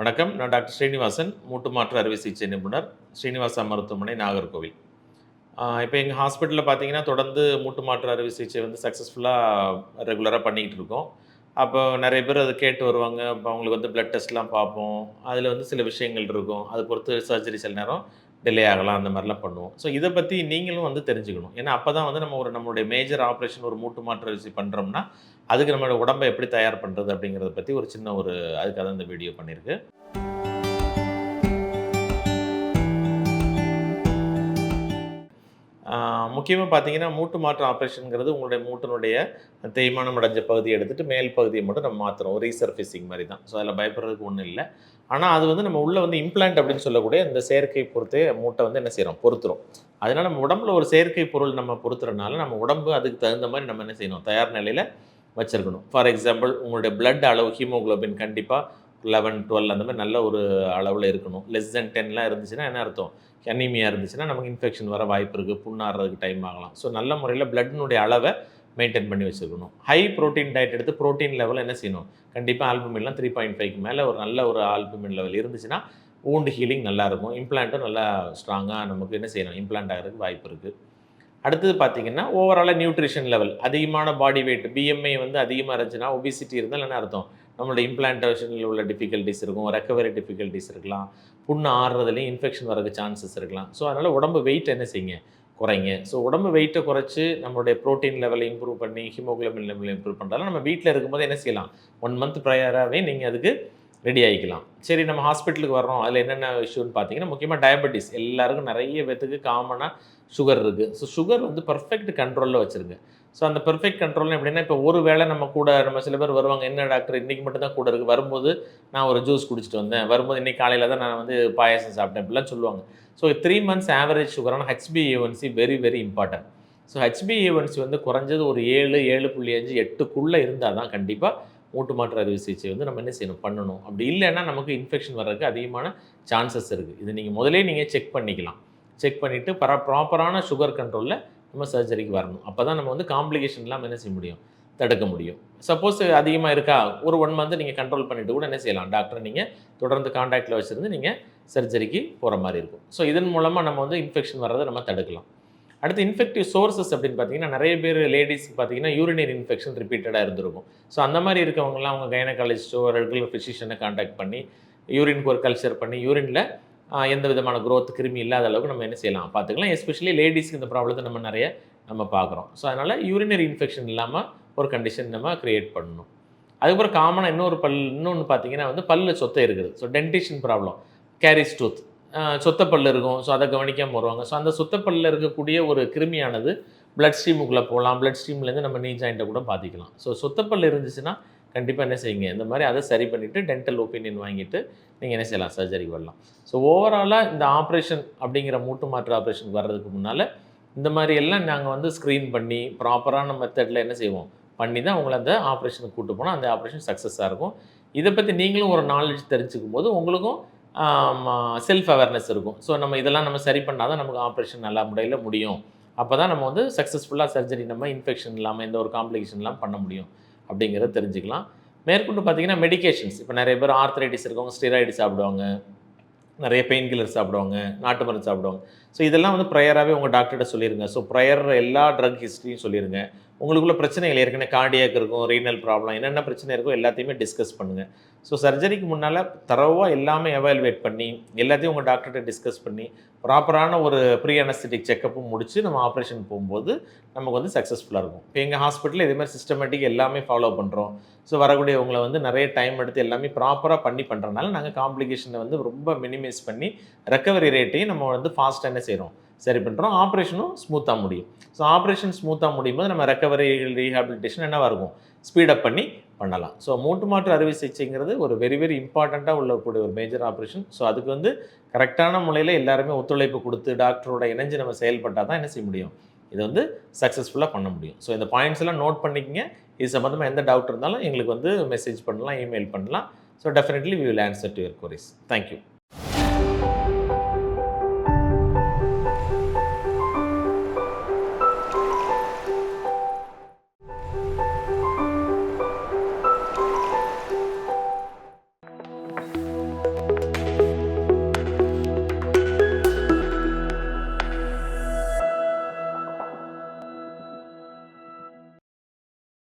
வணக்கம். நான் டாக்டர் ஸ்ரீனிவாசன் மூட்டு மாற்று அறுவை சிகிச்சை நிபுணர் ஸ்ரீனிவாசா மருத்துவமனை நாகர்கோவில். இப்போ எங்கள் ஹாஸ்பிட்டலில் பார்த்தீங்கன்னா தொடர்ந்து மூட்டு மாற்று அறுவை சிகிச்சை வந்து சக்ஸஸ்ஃபுல்லாக ரெகுலராக பண்ணிக்கிட்டு இருக்கோம். அப்போ நிறைய பேர் அதை கேட்டு வருவாங்க. அப்போ அவங்களுக்கு வந்து ப்ளட் டெஸ்ட்லாம் பார்ப்போம். அதில் வந்து சில விஷயங்கள் இருக்கும். அதை பொறுத்து சர்ஜரி சில நேரம் டிலே ஆகலாம் அந்த மாதிரிலாம் பண்ணுவோம். ஸோ இதை பற்றி நீங்களும் வந்து தெரிஞ்சுக்கணும். ஏன்னா அப்போ தான் வந்து நம்ம ஒரு நம்மளுடைய மேஜர் ஆப்ரேஷன் ஒரு மூட்டு மாற்று அரிசி பண்ணுறோம்னா அதுக்கு நம்மளோட உடம்பை எப்படி தயார் பண்ணுறது அப்படிங்கிறத பற்றி ஒரு சின்ன ஒரு அதுக்காக தான் இந்த வீடியோ பண்ணியிருக்கு. முக்கியமாக பார்த்தீங்கன்னா மூட்டு மாற்று ஆப்ரேஷனுங்கிறது உங்களுடைய மூட்டினுடைய தேய்மானம் அடைஞ்ச பகுதியை எடுத்துகிட்டு மேல் பகுதியை மட்டும் நம்ம மாற்றுறோம் ரீசர்ஃபேசிங் மாதிரி தான் ஸோ அதில் பயப்படுறதுக்கு ஒன்றும் இல்லை. ஆனால் அது வந்து நம்ம உள்ளே வந்து இம்ப்ளான்ட் அப்படின்னு சொல்லக்கூடிய இந்த செயற்கை பொறுத்தே மூட்டை வந்து என்ன செய்கிறோம் பொறுத்துறோம் அதனால் நம்ம உடம்புல ஒரு செயற்கை பொருள் நம்ம பொறுத்துறதுனால நம்ம உடம்பு அதுக்கு தகுந்த மாதிரி நம்ம என்ன செய்யணும்? தயார் நிலையில் வச்சுருக்கணும். ஃபார் எக்ஸாம்பிள் உங்களுடைய பிளட் அளவு ஹீமோகுளோபின் கண்டிப்பாக லெவன் டுவெல் அந்த மாதிரி நல்ல ஒரு அளவில் இருக்கணும். லெஸ் தென் டென்லாம் இருந்துச்சுன்னா என்ன அர்த்தம்? அனீமியா இருந்துச்சுன்னா நமக்கு இன்ஃபெக்ஷன் வர வாய்ப்பு இருக்குது புண்ணாடுறதுக்கு டைம் ஆகலாம். ஸோ நல்ல முறையில் பிளட்னுடைய அளவை மெயின்டைன் பண்ணி வச்சுருக்கணும் ஹை ப்ரோட்டீன் டயட் எடுத்து ப்ரோட்டீன் லெவல் என்ன செய்யணும்? கண்டிப்பாக ஆல்புமின்லாம் த்ரீ பாயிண்ட் ஃபைவ்க்கு மேலே ஒரு நல்ல ஒரு ஆல்புமின் லெவல் இருந்துச்சுன்னா ஊண்டு ஹீலிங் நல்லாயிருக்கும் இம்ப்ளான்ட்டும் நல்லா ஸ்ட்ராங்காக நமக்கு என்ன செய்யணும்? இம்ப்ளான்ட் ஆகிறதுக்கு வாய்ப்பு இருக்குது அடுத்தது பார்த்தீங்கன்னா ஓவராலாக நியூட்ரிஷன் லெவல் அதிகமான பாடி வெயிட் பிஎம்ஐ வந்து அதிகமாக இருந்துச்சுன்னா ஒபிசிட்டி இருந்தால் என்ன அர்த்தம்? நம்மளோட இம்ப்ளான்டேஷனில் உள்ள டிஃபிகல்ட்டிஸ் இருக்கும் ரெக்கவரி டிஃபிகல்ட்டிஸ் இருக்கலாம் புண்ணு ஆறுறதுலையும் இன்ஃபெக்ஷன் வரதுக்கு சான்சஸ் இருக்கலாம். ஸோ அதனால் உடம்பு வெயிட் என்ன செய்யுங்க? குறைங்க. ஸோ உடம்பு வெயிட்டை குறைச்சி நம்மளுடைய ப்ரோட்டீன் லெவலை இம்ப்ரூவ் பண்ணி ஹிமோகுளோபின் லெவலை இம்ப்ரூவ் பண்ணுறதால நம்ம வீட்டில் இருக்கும்போது என்ன செய்யலாம்? ஒன் மந்த் ப்ரையராகவே நீங்கள் அதுக்கு ரெடி ஆகிக்கலாம். சரி நம்ம ஹாஸ்பிட்டலுக்கு வர்றோம். அதில் என்னென்ன இஷ்யூன்னு பார்த்தீங்கன்னா முக்கியமாக டயபெட்டிஸ். எல்லாருக்கும் நிறைய பேத்துக்கு காமனாக சுகர் இருக்குது ஸோ சுகர் வந்து பர்ஃபெக்ட் கண்ட்ரோலில் வச்சுருங்க ஸோ அந்த பெர்ஃபெக்ட் கண்ட்ரோல் எப்படின்னா இப்போ ஒரு வேளை நம்ம கூட நம்ம சில பேர் வருவாங்க என்ன டாக்டர் இன்றைக்கி மட்டும் தான் கூட இருக்குது வரும்போது நான் ஒரு ஜூஸ் குடிச்சிட்டு வந்தேன். வரும்போது இன்றைக்கி காலையில் தான் நான் வந்து பாயசம் சாப்பிட்டேன். இப்படிலாம் சொல்லுவாங்க. So three months average சுகரான H B A one C very very important so H B A one C வந்து குறைஞ்சது ஒரு ஏழு ஏழு புள்ளி அஞ்சு எட்டுக்குள்ளே இருந்தால் தான் கண்டிப்பாக மூட்டு மாற்று அறுவை சிகிச்சை வந்து நம்ம என்ன செய்யணும்? பண்ணணும். அப்படி இல்லைன்னா நமக்கு இன்ஃபெக்ஷன் வர்றதுக்கு அதிகமான சான்சஸ் இருக்குது இது நீங்கள் முதலே நீங்கள் செக் பண்ணிக்கலாம். செக் பண்ணிவிட்டு பர ப்ராப்பரான சுகர் கண்ட்ரோலில் நம்ம சர்ஜரிக்கு வரணும். அப்போ தான் நம்ம வந்து காம்ப்ளிகேஷன் இல்லாமல் என்ன செய்ய முடியும்? தடுக்க முடியும். சப்போஸ் அதிகமாக இருக்கா? ஒரு ஒன் மந்த் நீங்கள் கண்ட்ரோல் பண்ணிவிட்டு கூட என்ன செய்யலாம்? டாக்டரை நீங்கள் தொடர்ந்து காண்டாக்டில் வச்சுருந்து நீங்கள் சர்ஜரிக்கு போகிற மாதிரி இருக்கும். ஸோ இதன் மூலமாக நம்ம வந்து இன்ஃபெக்ஷன் வர்றதை நம்ம தடுக்கலாம். அடுத்து இன்ஃபெக்டிவ் சோர்சஸ் அப்படின்னு பார்த்தீங்கன்னா நிறைய பேர் லேடிஸ் பார்த்தீங்கன்னா யூரினரி இன்ஃபெக்ஷன் ரிப்பீட்டடாக இருந்திருக்கும். ஸோ அந்த மாதிரி இருக்கவங்கலாம் அவங்க கைனகாலஜிஸ்டோ ரெகுலர் ஃபிசிஷியனை காண்டாக்ட் பண்ணி யூரினுக்கு ஒரு கல்ச்சர் பண்ணி யூரினில் எந்த விதமான க்ரோத் கிருமி இல்லாத அளவுக்கு நம்ம என்ன செய்யலாம்? பார்த்துக்கலாம். எஸ்பெஷலி லேடிஸ்க்கு இந்த ப்ராப்ளத்தை நம்ம நிறைய நம்ம பார்க்குறோம். ஸோ அதனால் யூரினரி இன்ஃபெக்ஷன் இல்லாமல் ஒரு கண்டிஷன் நம்ம க்ரியேட் பண்ணணும். அதுக்கப்புறம் காமனாக இன்னொரு பல் இன்னொன்று பார்த்தீங்கன்னா வந்து பல்லில் சொத்தை இருக்குது. So dentition problem caries tooth சொத்த இருக்கும். ஸோ அதை கவனிக்காமல் வருவாங்க ஸோ அந்த சொத்த பல்லில் இருக்கக்கூடிய ஒரு கிருமியானது பிளட் ஸ்ட்ரீமுக்குள்ளே போகலாம். பிளட் ஸ்ட்ரீம்லேருந்து நம்ம நீ ஜாயிண்ட்டை கூட பாதிக்கலாம். ஸோ சொத்தப்பல் இருந்துச்சுன்னா கண்டிப்பாக என்ன செய்யுங்க? இந்த மாதிரி அதை சரி பண்ணிவிட்டு டென்டல் ஒப்பீனியன் வாங்கிட்டு நீங்கள் என்ன செய்யலாம்? சர்ஜரி வரலாம். ஸோ ஓவராலாக இந்த ஆப்ரேஷன் அப்படிங்கிற மூட்டு மாற்று ஆப்ரேஷன் வர்றதுக்கு முன்னால் இந்த மாதிரி எல்லாம் நாங்கள் வந்து ஸ்க்ரீன் பண்ணி ப்ராப்பரான மெத்தடில் என்ன செய்வோம்? பண்ணி தான் உங்களை அந்த ஆப்ரேஷனுக்கு கூப்பிட்டு போனால் அந்த ஆப்ரேஷன் சக்ஸஸாக இருக்கும். இதை பற்றி நீங்களும் ஒரு நாலேஜ் தெரிஞ்சுக்கும் போது உங்களுக்கும் செல்ஃப் அவேர்னஸ் இருக்கும். ஸோ நம்ம இதெல்லாம் நம்ம சரி பண்ணால் தான் நமக்கு ஆப்ரேஷன் நல்லா முறையில் முடியும். அப்போ தான் நம்ம வந்து சக்ஸஸ்ஃபுல்லாக சர்ஜரி நம்ம இன்ஃபெக்ஷன் இல்லாமல் எந்த ஒரு காம்ப்ளிகேஷன் இல்லாமல் பண்ண முடியும் அப்படிங்கிறத தெரிஞ்சுக்கலாம். மேற்கொண்டு பார்த்தீங்கன்னா மெடிகேஷன்ஸ் இப்போ நிறைய பேர் ஆர்த்தரைட்டிஸ் இருக்கவங்க ஸ்டெராய்டு சாப்பிடுவாங்க. நிறைய பெயின் கில்லர் சாப்பிடுவாங்க நாட்டு மருந்து சாப்பிடுவாங்க. ஸோ இதெல்லாம் வந்து ப்ரையராகவே உங்கள் டாக்டர்கிட்ட சொல்லிடுங்க ஸோ ப்ரையர் எல்லா ட்ரக் ஹிஸ்ட்ரியும் சொல்லிடுங்க உங்களுக்குள்ள பிரச்சனைகள் ஏற்கனவே கார்டியாக் இருக்கும் ரீனல் ப்ராப்ளம் என்னென்ன பிரச்சனை இருக்கோ எல்லாத்தையுமே டிஸ்கஸ் பண்ணுங்கள் ஸோ சர்ஜரிக்கு முன்னால் தரவாக எல்லாமே அவைலவேட் பண்ணி எல்லாத்தையும் உங்கள் டாக்டர்கிட்ட டிஸ்கஸ் பண்ணி ப்ராப்பரான ஒரு ப்ரீ அனஸ்தட்டிக் செக்கப்பும் முடித்து நம்ம ஆப்ரேஷன் போகும்போது நமக்கு வந்து சக்ஸஸ்ஃபுல்லாக இருக்கும். இப்போ எங்கள் ஹாஸ்பிட்டலில் இதேமாதிரி சிஸ்டமேட்டிக் எல்லாமே ஃபாலோ பண்ணுறோம் ஸோ வரக்கூடியவங்களை வந்து நிறைய டைம் எடுத்து எல்லாமே ப்ராப்பராக பண்ணி பண்ணுறதுனால நாங்கள் காம்ப்ளிகேஷனை வந்து ரொம்ப மினிமைஸ் பண்ணி ரெக்கவரி ரேட்டையும் நம்ம வந்து ஃபாஸ்ட் அண்ட் என்ன செய்கிறோம் சரி பண்ணுறோம் ஆப்ரேஷனும் ஸ்மூத்தாக முடியும். ஸோ ஆப்ரேஷன் ஸ்மூத்தாக முடியும் போது நம்ம ரெக்கவரி ரீஹாபிலிட்டேஷன் என்னவாக இருக்கும்? ஸ்பீடப் பண்ணி பண்ணலாம். ஸோ மூட்டு மாற்று அறுவை சிகிச்சைங்கிறது ஒரு வெரி வெரி இம்பார்ட்டண்ட்டாக உள்ளக்கூடிய ஒரு மேஜர் ஆப்ரேஷன் ஸோ அதுக்கு வந்து கரெக்டான முறையில் எல்லாருமே ஒத்துழைப்பு கொடுத்து டாக்டரோட இணைஞ்சு நம்ம செயல்பட்டால் தான் என்ன செய்ய முடியும்? இதை வந்து சக்ஸஸ்ஃபுல்லாக பண்ண முடியும். ஸோ இந்த பாயிண்ட்ஸ் எல்லாம் நோட் பண்ணிக்கங்க. இது சம்மந்தமாக எந்த டவுட் இருந்தாலும் எங்களுக்கு வந்து மெசேஜ் பண்ணலாம் இமெயில் பண்ணலாம். So definitely we will answer to your queries thank you